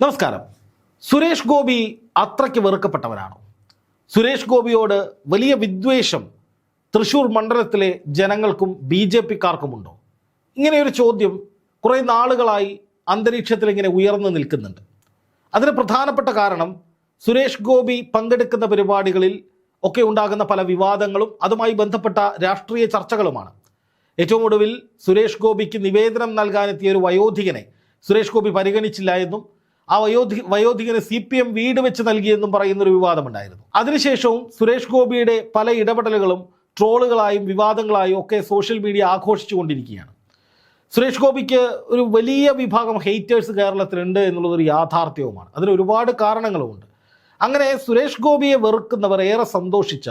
നമസ്കാരം. സുരേഷ് ഗോപി അത്രയ്ക്ക് വെറുക്കപ്പെട്ടവരാണോ. സുരേഷ് ഗോപിയോട് വലിയ വിദ്വേഷം തൃശൂർ മണ്ഡലത്തിലെ ജനങ്ങൾക്കും ബി ജെ പിക്കാർക്കുമുണ്ടോ. ഇങ്ങനെയൊരു ചോദ്യം കുറേ നാളുകളായി അന്തരീക്ഷത്തിൽ ഇങ്ങനെ ഉയർന്നു നിൽക്കുന്നുണ്ട്. അതിന് പ്രധാനപ്പെട്ട കാരണം സുരേഷ് ഗോപി പങ്കെടുക്കുന്ന പരിപാടികളിൽ ഒക്കെ ഉണ്ടാകുന്ന പല വിവാദങ്ങളും അതുമായി ബന്ധപ്പെട്ട രാഷ്ട്രീയ ചർച്ചകളുമാണ്. ഏറ്റവും ഒടുവിൽ സുരേഷ് ഗോപിക്ക് നിവേദനം നൽകാനെത്തിയ ഒരു വയോധികനെ സുരേഷ് ഗോപി പരിഗണിച്ചില്ല എന്നും ആ വയോധി വയോധികന് സി പി എം വീട് വെച്ച് നൽകിയെന്നും പറയുന്നൊരു വിവാദമുണ്ടായിരുന്നു. അതിനുശേഷവും സുരേഷ് ഗോപിയുടെ പല ഇടപെടലുകളും ട്രോളുകളായും വിവാദങ്ങളായും ഒക്കെ സോഷ്യൽ മീഡിയ ആഘോഷിച്ചുകൊണ്ടിരിക്കുകയാണ്. സുരേഷ് ഗോപിക്ക് ഒരു വലിയ വിഭാഗം ഹെയ്റ്റേഴ്സ് കേരളത്തിലുണ്ട് എന്നുള്ളതൊരു യാഥാർത്ഥ്യവുമാണ്. അതിന് ഒരുപാട് കാരണങ്ങളുമുണ്ട്. അങ്ങനെ സുരേഷ് ഗോപിയെ വെറുക്കുന്നവർ ഏറെ സന്തോഷിച്ച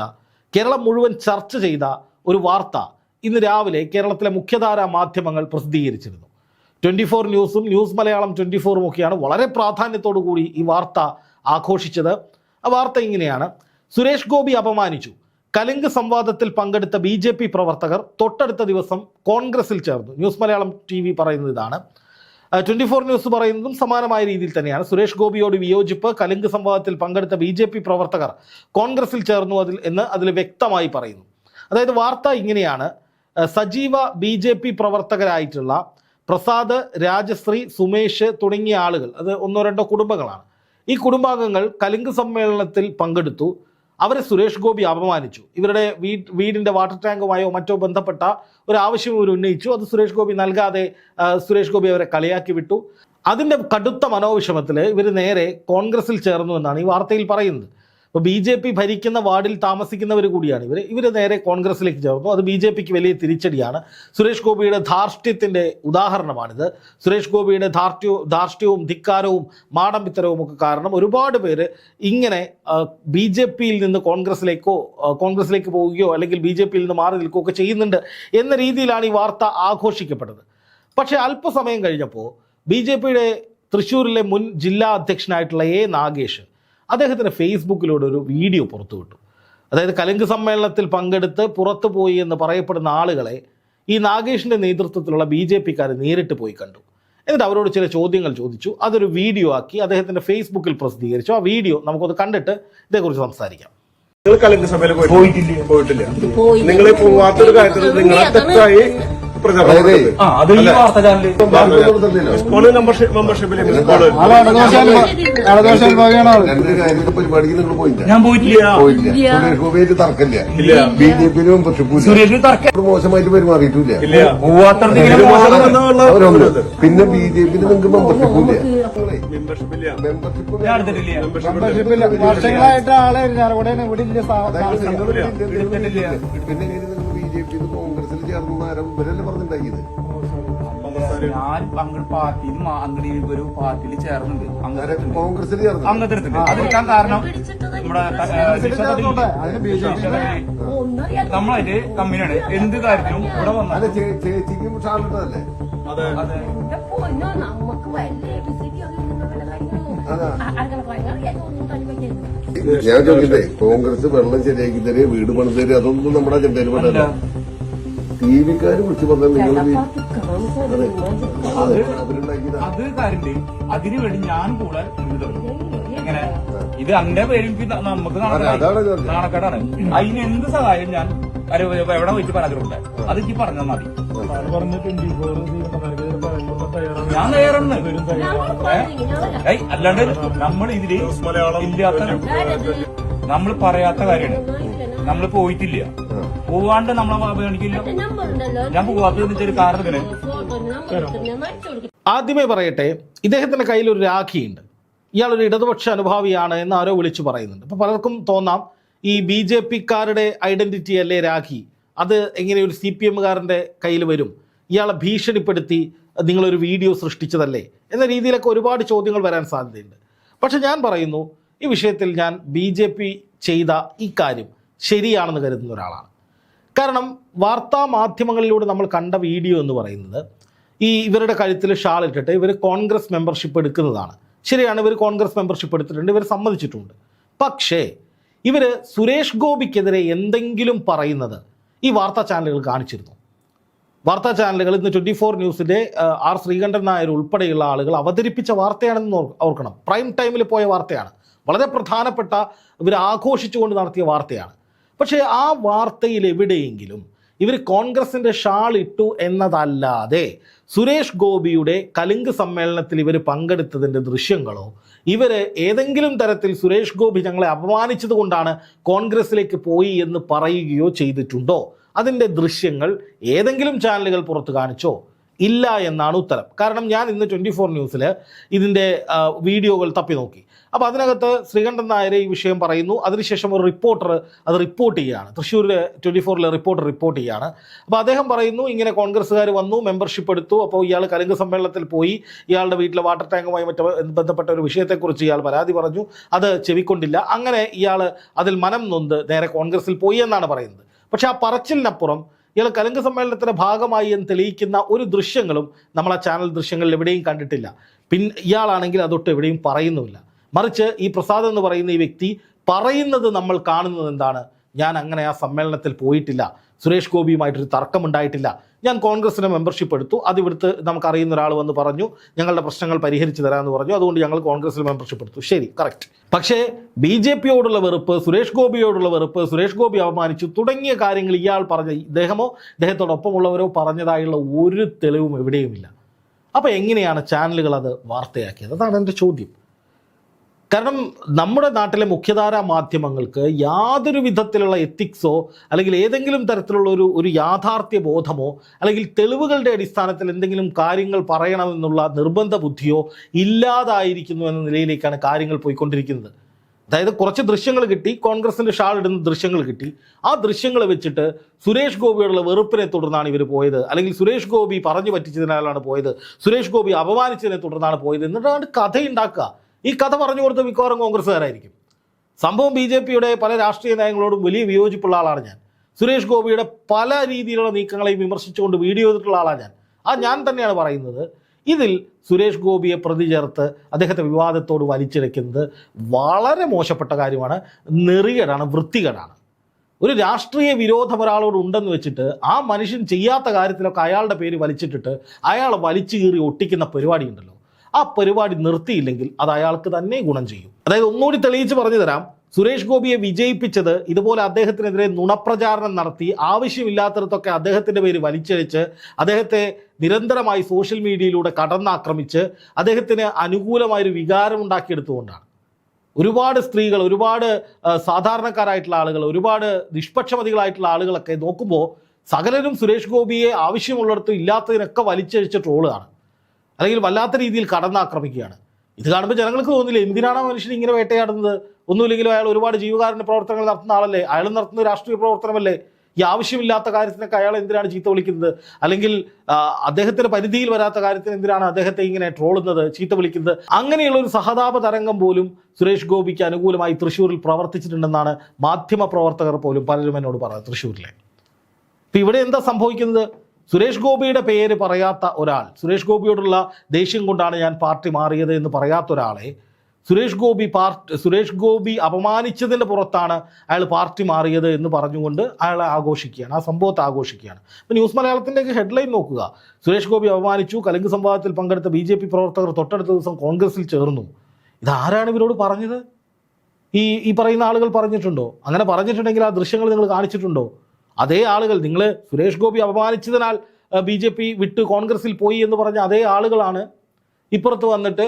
കേരളം മുഴുവൻ ചർച്ച ചെയ്ത ഒരു വാർത്ത ഇന്ന് രാവിലെ കേരളത്തിലെ മുഖ്യധാരാ മാധ്യമങ്ങൾ പ്രസിദ്ധീകരിച്ചിരുന്നു. ട്വന്റി ഫോർ ന്യൂസും ന്യൂസ് മലയാളം ട്വന്റി ഫോറും ഒക്കെയാണ് വളരെ പ്രാധാന്യത്തോടു കൂടി ഈ വാർത്ത ആഘോഷിച്ചത്. ആ വാർത്ത ഇങ്ങനെയാണ്. സുരേഷ് ഗോപി അപമാനിച്ചു. കലിംഗ് സംവാദത്തിൽ പങ്കെടുത്ത ബി ജെ പി പ്രവർത്തകർ തൊട്ടടുത്ത ദിവസം കോൺഗ്രസിൽ ചേർന്നു. ന്യൂസ് മലയാളം ടി വി പറയുന്നത് ഇതാണ്. ട്വന്റി ഫോർ ന്യൂസ് പറയുന്നതും സമാനമായ രീതിയിൽ തന്നെയാണ്. സുരേഷ് ഗോപിയോട് വിയോജിപ്പ് കലിംഗ് സംവാദത്തിൽ പങ്കെടുത്ത ബി ജെ പി പ്രവർത്തകർ കോൺഗ്രസിൽ ചേർന്നു അതിൽ എന്ന് അതിൽ വ്യക്തമായി പറയുന്നു. അതായത് വാർത്ത ഇങ്ങനെയാണ്. സജീവ ബി പ്രവർത്തകരായിട്ടുള്ള പ്രസാദ് രാജശ്രീ സുമേഷ് തുടങ്ങിയ ആളുകൾ അത് ഒന്നോ രണ്ടോ കുടുംബങ്ങളാണ്. ഈ കുടുംബാംഗങ്ങൾ കലിംഗ് സമ്മേളനത്തിൽ പങ്കെടുത്തു. അവരെ സുരേഷ് ഗോപി അപമാനിച്ചു. ഇവരുടെ വീട് വീടിന്റെ വാട്ടർ ടാങ്കുമായോ മറ്റോ ബന്ധപ്പെട്ട ഒരു ആവശ്യം ഇവർ ഉന്നയിച്ചു. അത് സുരേഷ് ഗോപി നൽകാതെ സുരേഷ് ഗോപി അവരെ കളിയാക്കി വിട്ടു. അതിന്റെ കടുത്ത മനോവിഷമത്തിൽ ഇവർ നേരെ കോൺഗ്രസിൽ ചേർന്നു എന്നാണ് ഈ വാർത്തയിൽ പറയുന്നത്. ഇപ്പോൾ ബി ജെ പി ഭരിക്കുന്ന വാർഡിൽ താമസിക്കുന്നവർ കൂടിയാണ് ഇവർ ഇവർ നേരെ കോൺഗ്രസിലേക്ക് ചേർന്നു. അത് ബി ജെ പിക്ക് വലിയ തിരിച്ചടിയാണ്. സുരേഷ് ഗോപിയുടെ ധാർഷ്ട്യത്തിന്റെ ഉദാഹരണമാണിത്. സുരേഷ് ഗോപിയുടെ ധാർഷ്ട്യവും ധാർഷ്ട്യവും ധിക്കാരവും മാടമ്പിത്തരവും ഒക്കെ കാരണം ഒരുപാട് പേര് ഇങ്ങനെ ബി ജെ പിയിൽ നിന്ന് കോൺഗ്രസിലേക്കോ കോൺഗ്രസിലേക്ക് പോവുകയോ അല്ലെങ്കിൽ ബി ജെ പിയിൽ നിന്ന് മാറി നിൽക്കുകയോ ഒക്കെ ചെയ്യുന്നുണ്ട് എന്ന രീതിയിലാണ് ഈ വാർത്ത ആഘോഷിക്കപ്പെട്ടത് പക്ഷേ അല്പസമയം കഴിഞ്ഞപ്പോൾ ബി ജെ പിയുടെ തൃശ്ശൂരിലെ മുൻ ജില്ലാ അധ്യക്ഷനായിട്ടുള്ള എ നാഗേഷ് അദ്ദേഹത്തിന്റെ ഫേസ്ബുക്കിലൂടെ ഒരു വീഡിയോ പുറത്തുവിട്ടു അതായത് കലിംഗ് സമ്മേളനത്തിൽ പങ്കെടുത്ത് പുറത്തു പോയി എന്ന് പറയപ്പെടുന്ന ആളുകളെ ഈ നാഗേഷിന്റെ നേതൃത്വത്തിലുള്ള ബി ജെ പിക്കാർ നേരിട്ട് പോയി കണ്ടു. എന്നിട്ട് അവരോട് ചില ചോദ്യങ്ങൾ ചോദിച്ചു. അതൊരു വീഡിയോ ആക്കി അദ്ദേഹത്തിന്റെ ഫേസ്ബുക്കിൽ പ്രസിദ്ധീകരിച്ചു. ആ വീഡിയോ നമുക്കത് കണ്ടിട്ട് ഇതേക്കുറിച്ച് സംസാരിക്കാം. നിങ്ങൾ കലിംഗ സഭയിൽ പോയിട്ടില്ല? പോയിട്ടില്ല. നിങ്ങളെ നിങ്ങൾ പോവാത്തൊരു കാര്യത്തിൽ നിങ്ങളെ തെറ്റായി അത് ഈ വാർത്ത സ്കൂൾ പരിപാടിക്ക് നിങ്ങൾ പോയില്ല. ഞാൻ പോയിട്ടില്ല. പോയില്ല. സുരേഷ് ഗോപിയായിട്ട് തർക്കമില്ല. ഇല്ല. ബി ജെ പിയിലും മെമ്പർഷിപ്പും സുരേഷ് തർക്കം മോശമായിട്ട് പെരുമാറിയിട്ടില്ല. പിന്നെ ബി ജെ പിയിൽ നിങ്ങൾക്ക് മെമ്പർഷിപ്പ് ഇല്ല. വർഷങ്ങളായിട്ട് ആളെ ഇവിടെ പിന്നെ ബി ജെ പി കോൺഗ്രസിൽ ആരും ഇവരല്ലേ പറഞ്ഞിട്ടുണ്ടാക്കിയത് ഞാൻ അങ്ങോട്ട് പാർട്ടിയിൽ അങ്ങോട്ട് ഒരു പാർട്ടിയിൽ ചേർന്നുണ്ട് ആരെ അംഗത്വത്തിൽ കോൺഗ്രസിൽ ചേർന്നു അംഗത്വത്തിൽ അതിരിക്കാൻ കാരണം നമ്മുടെ കമ്പനിയാണ്. എന്ത് കാര്യത്തിലും ഇവിടെ ചേച്ചിക്കും അതെ. അതെ. ഞാൻ ചോദിക്കട്ടെ കോൺഗ്രസ് വെള്ളം ശരിയാക്കി തരേ വീട് പണിതരെ അതൊന്നും നമ്മുടെ അജണ്ടയിൽ പെട്ടല്ല ടി വിക്കാര് വിളിച്ചു പറഞ്ഞാൽ നിങ്ങൾ അതെ. അവരുണ്ടാക്കിയതാ. അത് കാര്യണ്ട്. അതിനു വേണ്ടി ഞാൻ കൂടെ ഇങ്ങനെ. എങ്ങനെ ഇത് അന്റെ പേരും നമുക്ക് അതെ, അതാണ് നാണക്കേടാണ്. അതിന് എന്ത് സഹായം ഞാൻ എവിടെ പോയിട്ട് പരാതിയുണ്ട് അത് എനിക്ക് പറഞ്ഞാൽ മതി. ഞാൻ തയ്യാറാണ്. ഏയ് അല്ലാണ്ട് നമ്മൾ ഇതിൽ മലയാളം ഇല്ലാത്ത നമ്മൾ പറയാത്ത കാര്യമാണ്. നമ്മൾ പോയിട്ടില്ല. പോവാണ്ട് നമ്മളെ ഉണ്ടല്ലോ ഞാൻ പോവാത്തത് വെച്ചൊരു കാരണത്തിന് ആദ്യമേ പറയട്ടെ ഇദ്ദേഹത്തിന്റെ കയ്യിൽ ഒരു രാഖിയുണ്ട്. ഇയാളൊരു ഇടതുപക്ഷ അനുഭാവിയാണ് എന്ന് ആരോ വിളിച്ചു പറയുന്നുണ്ട്. അപ്പോൾ പലർക്കും തോന്നാം ഈ ബി ജെ പിക്കാരുടെ ഐഡന്റിറ്റി അല്ലേ രാഖി? അത് എങ്ങനെ ഒരു സി പി എമ്മുകാരന്റെ കയ്യിൽ വരും? ഇയാളെ ഭീഷണിപ്പെടുത്തി നിങ്ങളൊരു വീഡിയോ സൃഷ്ടിച്ചതല്ലേ? എന്ന രീതിയിലൊക്കെ ഒരുപാട് ചോദ്യങ്ങൾ വരാൻ സാധ്യതയുണ്ട്. പക്ഷെ ഞാൻ പറയുന്നു ഈ വിഷയത്തിൽ ഞാൻ ബി ജെ പി ചെയ്ത ഈ കാര്യം ശരിയാണെന്ന് കരുതുന്ന ഒരാളാണ്. കാരണം വാർത്താ മാധ്യമങ്ങളിലൂടെ നമ്മൾ കണ്ട വീഡിയോ എന്ന് പറയുന്നത് ഈ ഇവരുടെ കഴുത്തിൽ ഷാൾ ഇട്ടിട്ട് ഇവർ കോൺഗ്രസ് മെമ്പർഷിപ്പ് എടുക്കുന്നതാണ്. ശരിയാണ് ഇവർ കോൺഗ്രസ് മെമ്പർഷിപ്പ് എടുത്തിട്ടുണ്ട് ഇവർ സമ്മതിച്ചിട്ടുണ്ട്. പക്ഷേ ഇവർ സുരേഷ് ഗോപിക്കെതിരെ എന്തെങ്കിലും പറയുന്നത് ഈ വാർത്താ ചാനലുകൾ കാണിച്ചിരുന്നു. വാർത്താ ചാനലുകൾ ഇന്ന് ട്വന്റി ഫോർ ന്യൂസിന്റെ ആർ ശ്രീകണ്ഠൻ നായർ ഉൾപ്പെടെയുള്ള ആളുകൾ അവതരിപ്പിച്ച വാർത്തയാണെന്ന് ഓർക്കണം. പ്രൈം ടൈമിൽ പോയ വാർത്തയാണ്. വളരെ പ്രധാനപ്പെട്ട ഇവർ ആഘോഷിച്ചുകൊണ്ട് നടത്തിയ വാർത്തയാണ്. പക്ഷേ ആ വാർത്തയിൽ എവിടെയെങ്കിലും ഇവർ കോൺഗ്രസിന്റെ ഷാൾ ഇട്ടു എന്നതല്ലാതെ സുരേഷ് ഗോപിയുടെ കലിംഗ് സമ്മേളനത്തിൽ ഇവർ പങ്കെടുത്തതിന്റെ ദൃശ്യങ്ങളോ ഇവർ ഏതെങ്കിലും തരത്തിൽ സുരേഷ് ഗോപി ഞങ്ങളെ അപമാനിച്ചത് കൊണ്ടാണ് കോൺഗ്രസിലേക്ക് പോയി എന്ന് പറയുകയോ ചെയ്തിട്ടുണ്ടോ? അതിന്റെ ദൃശ്യങ്ങൾ ഏതെങ്കിലും ചാനലുകൾ പുറത്തു കാണിച്ചോ? ഇല്ല എന്നാണ് ഉത്തരം. കാരണം ഞാൻ ഇന്ന് ട്വന്റി ഫോർ ന്യൂസിൽ ഇതിന്റെ വീഡിയോകൾ തപ്പി നോക്കി. അപ്പോൾ അതിനകത്ത് ശ്രീകണ്ഠൻ നായർ ഈ വിഷയം പറയുന്നു. അതിനുശേഷം ഒരു റിപ്പോർട്ടർ അത് റിപ്പോർട്ട് ചെയ്യുകയാണ്. തൃശ്ശൂരിലെ ട്വന്റി ഫോറിലെ റിപ്പോർട്ടർ റിപ്പോർട്ട് ചെയ്യുകയാണ്. അപ്പോൾ അദ്ദേഹം പറയുന്നു ഇങ്ങനെ കോൺഗ്രസ്സുകാർ വന്നു മെമ്പർഷിപ്പ് എടുത്തു. അപ്പോൾ ഇയാൾ കലിംഗ സമ്മേളനത്തിൽ പോയി. ഇയാളുടെ വീട്ടിലെ വാട്ടർ ടാങ്കുമായി മറ്റു ബന്ധപ്പെട്ട ഒരു വിഷയത്തെക്കുറിച്ച് ഇയാൾ പരാതി പറഞ്ഞു. അത് ചെവിക്കൊണ്ടില്ല. അങ്ങനെ ഇയാൾ അതിൽ മനം നൊന്ത് നേരെ കോൺഗ്രസിൽ പോയി എന്നാണ് പറയുന്നത്. പക്ഷേ ആ പറച്ചിലിനപ്പുറം ഇയാൾ കലിംഗ സമ്മേളനത്തിന്റെ ഭാഗമായി എന്ന് തെളിയിക്കുന്ന ഒരു ദൃശ്യങ്ങളും നമ്മൾ ആ ചാനൽ ദൃശ്യങ്ങളിൽ എവിടെയും കണ്ടിട്ടില്ല. പിന്നെ ഇയാളാണെങ്കിൽ അതൊട്ട് എവിടെയും പറയുന്നുമില്ല. മറിച്ച് ഈ പ്രസാദ് എന്ന് പറയുന്ന ഈ വ്യക്തി പറയുന്നത് നമ്മൾ കാണുന്നത് എന്താണ്? ഞാൻ അങ്ങനെ ആ സമ്മേളനത്തിൽ പോയിട്ടില്ല. സുരേഷ് ഗോപിയുമായിട്ടൊരു തർക്കമുണ്ടായിട്ടില്ല. ഞാൻ കോൺഗ്രസിന് മെമ്പർഷിപ്പ് എടുത്തു. അത് ഇവിടുത്തെ നമുക്കറിയുന്ന ഒരാൾ വന്ന് പറഞ്ഞു ഞങ്ങളുടെ പ്രശ്നങ്ങൾ പരിഹരിച്ചു തരാമെന്ന് പറഞ്ഞു. അതുകൊണ്ട് ഞങ്ങൾ കോൺഗ്രസിൽ മെമ്പർഷിപ്പ് എടുത്തു. ശരി കറക്റ്റ് പക്ഷേ ബി ജെ പിയോടുള്ള വെറുപ്പ് സുരേഷ് ഗോപിയോടുള്ള വെറുപ്പ് സുരേഷ് ഗോപി അപമാനിച്ചു തുടങ്ങിയ കാര്യങ്ങൾ ഇയാൾ പറഞ്ഞ ഇദ്ദേഹമോ ഇദ്ദേഹത്തോടൊപ്പമുള്ളവരോ പറഞ്ഞതായുള്ള ഒരു തെളിവും എവിടെയുമില്ല. അപ്പോൾ എങ്ങനെയാണ് ചാനലുകൾ അത് വാർത്തയാക്കിയത്? അതാണ് എന്റെ ചോദ്യം. കാരണം നമ്മുടെ നാട്ടിലെ മുഖ്യധാരാ മാധ്യമങ്ങൾക്ക് യാതൊരു വിധത്തിലുള്ള എത്തിക്സോ അല്ലെങ്കിൽ ഏതെങ്കിലും തരത്തിലുള്ള ഒരു ഒരു യാഥാർത്ഥ്യ ബോധമോ അല്ലെങ്കിൽ തെളിവുകളുടെ അടിസ്ഥാനത്തിൽ എന്തെങ്കിലും കാര്യങ്ങൾ പറയണമെന്നുള്ള നിർബന്ധ ബുദ്ധിയോ ഇല്ലാതായിരിക്കുന്നു എന്ന നിലയിലേക്കാണ് കാര്യങ്ങൾ പോയിക്കൊണ്ടിരിക്കുന്നത്. അതായത് കുറച്ച് ദൃശ്യങ്ങൾ കിട്ടി കോൺഗ്രസിന്റെ ഷാൾ ഇടുന്ന ദൃശ്യങ്ങൾ കിട്ടി. ആ ദൃശ്യങ്ങൾ വെച്ചിട്ട് സുരേഷ് ഗോപിയോടുള്ള വെറുപ്പിനെ തുടർന്നാണ് ഇവർ പോയത്. അല്ലെങ്കിൽ സുരേഷ് ഗോപി പറഞ്ഞു പറ്റിച്ചതിനാലാണ് പോയത്. സുരേഷ് ഗോപി അപമാനിച്ചതിനെ തുടർന്നാണ് പോയത്. എന്നിട്ടാണ് കഥയുണ്ടാക്കുക. ഈ കഥ പറഞ്ഞു കൊടുത്ത മിക്കവാറും കോൺഗ്രസ്സുകാരായിരിക്കും. സംഭവം ബി ജെ പിയുടെ പല രാഷ്ട്രീയ നയങ്ങളോടും വലിയ വിയോജിപ്പുള്ള ആളാണ് ഞാൻ. സുരേഷ് ഗോപിയുടെ പല രീതിയിലുള്ള നീക്കങ്ങളെയും വിമർശിച്ചുകൊണ്ട് വീഡിയോ ചെയ്തിട്ടുള്ള ആളാണ് ഞാൻ. ആ ഞാൻ തന്നെയാണ് പറയുന്നത്. ഇതിൽ സുരേഷ് ഗോപിയെ പ്രതി ചേർത്ത് അദ്ദേഹത്തെ വിവാദത്തോട് വലിച്ചിഴക്കുന്നത് വളരെ മോശപ്പെട്ട കാര്യമാണ്. നെറികേടാണ് വൃത്തികേടാണ്. ഒരു രാഷ്ട്രീയ വിരോധം ഒരാളോട് ഉണ്ടെന്ന് വെച്ചിട്ട് ആ മനുഷ്യൻ ചെയ്യാത്ത കാര്യത്തിലൊക്കെ അയാളുടെ പേര് വലിച്ചിട്ടിട്ട് അയാൾ വലിച്ചു കീറി ഒട്ടിക്കുന്ന പരിപാടി ഉണ്ടല്ലോ ആ പരിപാടി നിർത്തിയില്ലെങ്കിൽ അത് അയാൾക്ക് തന്നെ ഗുണം ചെയ്യും. അതായത് ഒന്നുകൂടി തെളിയിച്ച് പറഞ്ഞു തരാം. സുരേഷ് ഗോപിയെ വിജയിപ്പിച്ചത് ഇതുപോലെ അദ്ദേഹത്തിനെതിരെ നുണപ്രചാരണം നടത്തി ആവശ്യമില്ലാത്തടത്തൊക്കെ അദ്ദേഹത്തിന്റെ പേര് വലിച്ചഴിച്ച് അദ്ദേഹത്തെ നിരന്തരമായി സോഷ്യൽ മീഡിയയിലൂടെ കടന്നാക്രമിച്ച് അദ്ദേഹത്തിന് അനുകൂലമായൊരു വികാരം ഉണ്ടാക്കിയെടുത്തുകൊണ്ടാണ്. ഒരുപാട് സ്ത്രീകൾ ഒരുപാട് സാധാരണക്കാരായിട്ടുള്ള ആളുകൾ ഒരുപാട് നിഷ്പക്ഷമതികളായിട്ടുള്ള ആളുകളൊക്കെ നോക്കുമ്പോൾ സകലരും സുരേഷ് ഗോപിയെ ആവശ്യമുള്ളിടത്തും ഇല്ലാത്തതിനൊക്കെ വലിച്ചഴിച്ച ട്രോളാണ് അല്ലെങ്കിൽ വല്ലാത്ത രീതിയിൽ കടന്നാക്രമിക്കുകയാണ്. ഇത് കാണുമ്പോൾ ജനങ്ങൾക്ക് തോന്നില്ല എന്തിനാണ് മനുഷ്യൻ ഇങ്ങനെ വേട്ടയാടുന്നത്? ഒന്നുമില്ലെങ്കിലും അയാൾ ഒരുപാട് ജീവകാരുണ്യ പ്രവർത്തനങ്ങൾ നടത്തുന്ന ആളല്ലേ? അയാൾ നടത്തുന്ന രാഷ്ട്രീയ പ്രവർത്തനമല്ലേ? ഈ ആവശ്യമില്ലാത്ത കാര്യത്തിനൊക്കെ അയാൾ എന്തിനാണ് ചീത്ത വിളിക്കുന്നത്? അല്ലെങ്കിൽ അദ്ദേഹത്തിന്റെ പരിധിയിൽ വരാത്ത കാര്യത്തിന് എന്തിനാണ് അദ്ദേഹത്തെ ഇങ്ങനെ ട്രോളുന്നത് ചീത്ത വിളിക്കുന്നത്? അങ്ങനെയുള്ള ഒരു സഹതാപ തരംഗം പോലും സുരേഷ് ഗോപിക്ക് അനുകൂലമായി തൃശ്ശൂരിൽ പ്രവർത്തിച്ചിട്ടുണ്ടെന്നാണ് മാധ്യമ പ്രവർത്തകർ പോലും പലരും എന്നോട് പറഞ്ഞത് തൃശ്ശൂരിലെ. ഇപ്പൊ ഇവിടെ എന്താ സംഭവിക്കുന്നത്? സുരേഷ് ഗോപിയുടെ പേര് പറയാത്ത ഒരാൾ സുരേഷ് ഗോപിയോടുള്ള ദേഷ്യം കൊണ്ടാണ് ഞാൻ പാർട്ടി മാറിയത് എന്ന് പറയാത്ത ഒരാളെ സുരേഷ് ഗോപി പാർട്ടി സുരേഷ് ഗോപി അപമാനിച്ചതിന്റെ പുറത്താണ് അയാൾ പാർട്ടി മാറിയത് എന്ന് പറഞ്ഞുകൊണ്ട് അയാളെ ആഘോഷിക്കുകയാണ്. ആ സംഭവത്തെ ആഘോഷിക്കുകയാണ്. ഇപ്പം ന്യൂസ് മലയാളത്തിന്റെയൊക്കെ ഹെഡ്ലൈൻ നോക്കുക. സുരേഷ് ഗോപി അപമാനിച്ചു. കലങ്ക് സംവാദത്തിൽ പങ്കെടുത്ത ബി പ്രവർത്തകർ തൊട്ടടുത്ത ദിവസം കോൺഗ്രസിൽ ചേർന്നു. ഇതാരാണ് ഇവരോട് പറഞ്ഞത്? ഈ ഈ പറയുന്ന ആളുകൾ പറഞ്ഞിട്ടുണ്ടോ? അങ്ങനെ പറഞ്ഞിട്ടുണ്ടെങ്കിൽ ആ ദൃശ്യങ്ങൾ നിങ്ങൾ കാണിച്ചിട്ടുണ്ടോ? അതേ ആളുകൾ നിങ്ങൾ സുരേഷ് ഗോപി അപമാനിച്ചതിനാൽ ബി ജെ പി വിട്ട് കോൺഗ്രസിൽ പോയി എന്ന് പറഞ്ഞ അതേ ആളുകളാണ് ഇപ്പുറത്ത് വന്നിട്ട്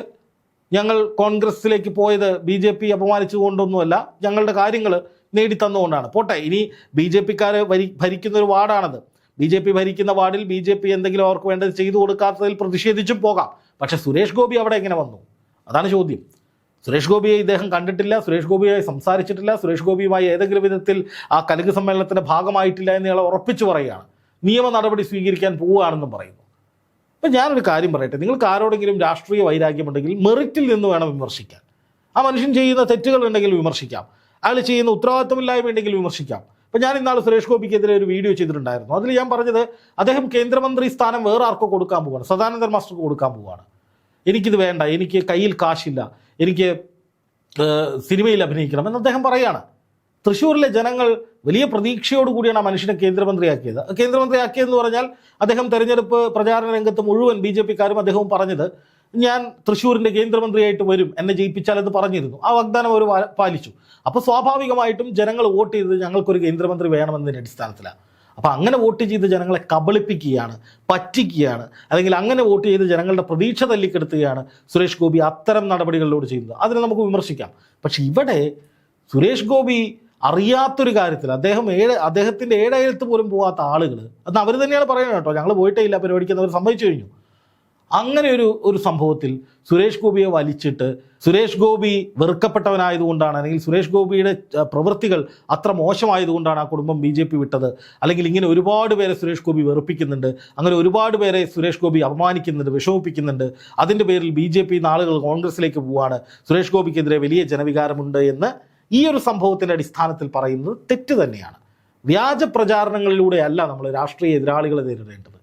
ഞങ്ങൾ കോൺഗ്രസിലേക്ക് പോയത് ബി ജെ പി അപമാനിച്ചുകൊണ്ടൊന്നുമല്ല ഞങ്ങളുടെ കാര്യങ്ങൾ നേടിത്തന്നുകൊണ്ടാണ്. പോട്ടെ ഇനി ബി ജെ പിക്കാർ ഭരി ഭരിക്കുന്ന ഒരു വാർഡാണത്. ബി ജെ പി ഭരിക്കുന്ന വാർഡിൽ ബി ജെ പി എന്തെങ്കിലും അവർക്ക് വേണ്ടത് ചെയ്തു കൊടുക്കാത്തതിൽ പ്രതിഷേധിച്ചും പോകാം. പക്ഷേ സുരേഷ് ഗോപി അവിടെ എങ്ങനെ വന്നു? അതാണ് ചോദ്യം. സുരേഷ് ഗോപിയെ ഇദ്ദേഹം കണ്ടിട്ടില്ല സുരേഷ് ഗോപിയുമായി സംസാരിച്ചിട്ടില്ല സുരേഷ് ഗോപിയുമായി ഏതെങ്കിലും വിധത്തിൽ ആ കലുങ്ക് സമ്മേളനത്തിന്റെ ഭാഗമായിട്ടില്ല എന്ന് ഇയാൾ ഉറപ്പിച്ചു പറയുകയാണ്. നിയമ നടപടി സ്വീകരിക്കാൻ പോവുകയാണെന്നും പറയുന്നു. അപ്പം ഞാനൊരു കാര്യം പറയട്ടെ നിങ്ങൾക്ക് ആരോടെങ്കിലും രാഷ്ട്രീയ വൈരാഗ്യമുണ്ടെങ്കിൽ മെറിറ്റിൽ നിന്ന് വേണം വിമർശിക്കാൻ. ആ മനുഷ്യൻ ചെയ്യുന്ന തെറ്റുകൾ ഉണ്ടെങ്കിൽ വിമർശിക്കാം. അയാൾ ചെയ്യുന്ന ഉത്തരവാദിത്തമില്ലായ്മ ഉണ്ടെങ്കിൽ വിമർശിക്കാം. അപ്പം ഞാൻ ഇന്നാൾ സുരേഷ് ഗോപിക്കെതിരെ ഒരു വീഡിയോ ചെയ്തിട്ടുണ്ടായിരുന്നു. അതിൽ ഞാൻ പറഞ്ഞത് അദ്ദേഹം കേന്ദ്രമന്ത്രി സ്ഥാനം വേറെ ആർക്കോ കൊടുക്കാൻ പോവുകയാണ് സദാനന്ദൻ മാസ്റ്റർക്ക് കൊടുക്കാൻ പോവുകയാണ്. എനിക്കിത് വേണ്ട എനിക്ക് കയ്യിൽ കാശില്ല എനിക്ക് സിനിമയിൽ അഭിനയിക്കണം എന്ന് അദ്ദേഹം പറയുകയാണ് തൃശ്ശൂരിലെ ജനങ്ങൾ വലിയ പ്രതീക്ഷയോട് കൂടിയാണ് ആ മനുഷ്യനെ കേന്ദ്രമന്ത്രിയാക്കിയത്. കേന്ദ്രമന്ത്രിയാക്കിയതെന്ന് പറഞ്ഞാൽ അദ്ദേഹം തെരഞ്ഞെടുപ്പ് പ്രചാരണ രംഗത്ത് മുഴുവൻ ബി ജെ പിക്കാരും അദ്ദേഹവും പറഞ്ഞത് ഞാൻ തൃശ്ശൂരിന്റെ കേന്ദ്രമന്ത്രിയായിട്ട് വരും എന്നെ ജയിപ്പിച്ചാൽ എന്ന് പറഞ്ഞിരുന്നു. ആ വാഗ്ദാനം അവർ പാലിച്ചു. അപ്പോൾ സ്വാഭാവികമായിട്ടും ജനങ്ങൾ വോട്ട് ചെയ്തത് ഞങ്ങൾക്കൊരു കേന്ദ്രമന്ത്രി വേണമെന്നതിന്റെ അടിസ്ഥാനത്തിലാണ്. അപ്പോൾ അങ്ങനെ വോട്ട് ചെയ്ത് ജനങ്ങളെ കബളിപ്പിക്കുകയാണ് പറ്റിക്കുകയാണ് അല്ലെങ്കിൽ അങ്ങനെ വോട്ട് ചെയ്ത് ജനങ്ങളുടെ പ്രതീക്ഷ തല്ലിക്കെടുത്തുകയാണ് സുരേഷ് ഗോപി അത്തരം നടപടികളിലൂടെ ചെയ്യുന്നത്. അതിനെ നമുക്ക് വിമർശിക്കാം. പക്ഷെ ഇവിടെ സുരേഷ് ഗോപി അറിയാത്തൊരു കാര്യത്തിൽ അദ്ദേഹം ഏഴ് അദ്ദേഹത്തിന്റെ ഏഴയലത്ത് പോലും പോകാത്ത ആളുകൾ അന്ന് അവർ തന്നെയാണ് പറയുന്നത് കേട്ടോ. ഞങ്ങൾ പോയിട്ടേ ഇല്ല പരിപാടിക്ക് അവർ സമ്മതിച്ചു കഴിഞ്ഞു. അങ്ങനെ ഒരു ഒരു സംഭവത്തിൽ സുരേഷ് ഗോപിയെ വലിച്ചിട്ട് സുരേഷ് ഗോപി വെറുക്കപ്പെട്ടവനായതുകൊണ്ടാണ് അല്ലെങ്കിൽ സുരേഷ് ഗോപിയുടെ പ്രവൃത്തികൾ അത്ര മോശമായതുകൊണ്ടാണ് ആ കുടുംബം ബി ജെ പി വിട്ടത്. അല്ലെങ്കിൽ ഇങ്ങനെ ഒരുപാട് പേരെ സുരേഷ് ഗോപി വെറുപ്പിക്കുന്നുണ്ട് അങ്ങനെ ഒരുപാട് പേരെ സുരേഷ് ഗോപി അപമാനിക്കുന്നുണ്ട് വിഷമിപ്പിക്കുന്നുണ്ട്. അതിന്റെ പേരിൽ ബി ജെ പി നാളുകൾ കോൺഗ്രസിലേക്ക് പോവാണ്. സുരേഷ് ഗോപിക്കെതിരെ വലിയ ജനവികാരമുണ്ട് എന്ന് ഈ ഒരു സംഭവത്തിന്റെ അടിസ്ഥാനത്തിൽ പറയുന്നത് തെറ്റ് തന്നെയാണ്. വ്യാജ പ്രചാരണങ്ങളിലൂടെയല്ല നമ്മൾ രാഷ്ട്രീയ എതിരാളികളെ നേരിടേണ്ടത്.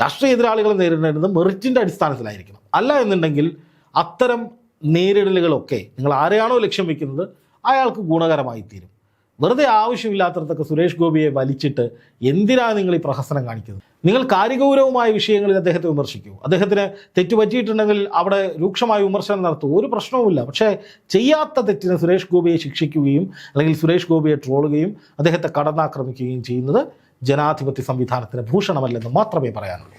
രാഷ്ട്രീയ എതിരാളികളെ നേരിടേണ്ടത് മെറിറ്റിന്റെ അടിസ്ഥാനത്തിലായിരിക്കണം. അല്ല എന്നുണ്ടെങ്കിൽ അത്തരം നേരിടലുകളൊക്കെ നിങ്ങൾ ആരെയാണോ ലക്ഷ്യം വെക്കുന്നത് അയാൾക്ക് ഗുണകരമായി തീരും. വെറുതെ ആവശ്യമില്ലാത്തടത്തൊക്കെ സുരേഷ് ഗോപിയെ വലിച്ചിട്ട് എന്തിനാണ് നിങ്ങൾ ഈ പ്രഹസനം കാണിക്കുന്നത്? നിങ്ങൾ കാര്യഗൗരവമായ വിഷയങ്ങളിൽ അദ്ദേഹത്തെ വിമർശിക്കൂ. അദ്ദേഹത്തിന് തെറ്റുപറ്റിയിട്ടുണ്ടെങ്കിൽ അവിടെ രൂക്ഷമായ വിമർശനം നടത്തും. ഒരു പ്രശ്നവുമില്ല. പക്ഷേ ചെയ്യാത്ത തെറ്റിന് സുരേഷ് ഗോപിയെ ശിക്ഷിക്കുകയും അല്ലെങ്കിൽ സുരേഷ് ഗോപിയെ ട്രോളുകയും അദ്ദേഹത്തെ കടന്നാക്രമിക്കുകയും ചെയ്യുന്നത് ജനാധിപത്യ സംവിധാനത്തിന് ഭൂഷണമല്ലെന്ന് മാത്രമേ പറയാനുള്ളൂ.